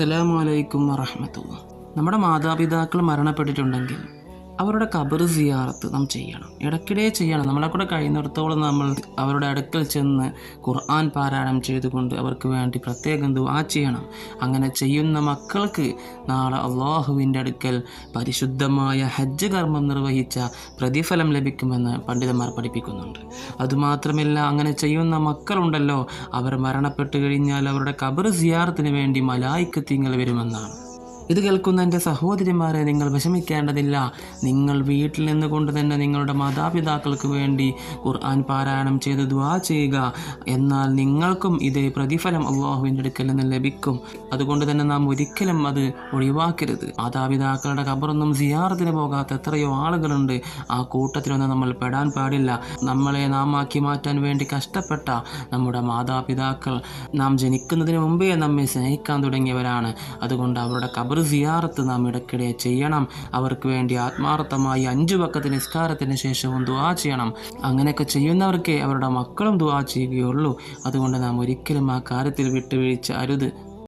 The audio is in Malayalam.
അസ്സലാമു അലൈക്കും വറഹമത്തുള്ള നമ്മുടെ മാതാപിതാക്കൾ മരണപ്പെട്ടിട്ടുണ്ടെങ്കിൽ അവരുടെ കബർ സിയാറത്ത് നാം ചെയ്യണം. ഇടയ്ക്കിടെ ചെയ്യണം. നമ്മളെ കൂടെ കഴിയുന്നിടത്തോളം നമ്മൾ അവരുടെ അടുക്കൽ ചെന്ന് ഖുർആൻ പാരായണം ചെയ്തുകൊണ്ട് അവർക്ക് വേണ്ടി പ്രത്യേകം ദുവാ ചെയ്യണം. അങ്ങനെ ചെയ്യുന്ന മക്കൾക്ക് നാളെ അള്ളാഹുവിന്റെ അടുക്കൽ പരിശുദ്ധമായ ഹജ്ജ് കർമ്മം നിർവഹിച്ച പ്രതിഫലം ലഭിക്കുമെന്ന് പണ്ഡിതന്മാർ പഠിപ്പിക്കുന്നുണ്ട്. അതുമാത്രമല്ല അങ്ങനെ ചെയ്യുന്ന മക്കളുണ്ടല്ലോ. അവർ മരണപ്പെട്ട് കഴിഞ്ഞാൽ അവരുടെ കബർ സിയാറത്തിന് വേണ്ടി മലായിക്ക് തിങ്ങൾ വരുമെന്നാണ്. ഇത് കേൾക്കുന്ന എന്റെ സഹോദരിമാരെ നിങ്ങൾ വിഷമിക്കേണ്ടതില്ല. നിങ്ങൾ വീട്ടിൽ നിന്നുകൊണ്ട് തന്നെ നിങ്ങളുടെ മാതാപിതാക്കൾക്ക് വേണ്ടി ഖുർആൻ പാരായണം ചെയ്ത് ദ്വാ ചെയ്യുക. എന്നാൽ നിങ്ങൾക്കും ഇതേ പ്രതിഫലം അള്ളാഹുവിന്റെ അടുക്കൽ നിന്ന് ലഭിക്കും. അതുകൊണ്ട് തന്നെ നാം ഒരിക്കലും അത് ഒഴിവാക്കരുത്. മാതാപിതാക്കളുടെ ഖബറൊന്നും സിയാറത്തിന് പോകാത്ത എത്രയോ ആളുകളുണ്ട്. ആ കൂട്ടത്തിലൊന്നും നമ്മൾ പെടാൻ പാടില്ല. നമ്മളെ നാം ആക്കി മാറ്റാൻ വേണ്ടി കഷ്ടപ്പെട്ട നമ്മുടെ മാതാപിതാക്കൾ നാം ജനിക്കുന്നതിന് മുമ്പേ നമ്മെ സ്നേഹിക്കാൻ തുടങ്ങിയവരാണ്. അതുകൊണ്ട് അവരുടെ ഖബർ സിയാറത്ത് നാം ഇടയ്ക്കിടെ ചെയ്യണം. അവർക്ക് വേണ്ടി ആത്മാർത്ഥമായി അഞ്ചു പക്കത്ത് നിസ്കാരത്തിന് ശേഷവും ദുവാ ചെയ്യണം. അങ്ങനെയൊക്കെ ചെയ്യുന്നവർക്കേ അവരുടെ മക്കളും ദുവാ ചെയ്യുകയുള്ളൂ. അതുകൊണ്ട് നാം ഒരിക്കലും ആ കാര്യത്തിൽ വിട്ടുവീഴ്ച അരുത്.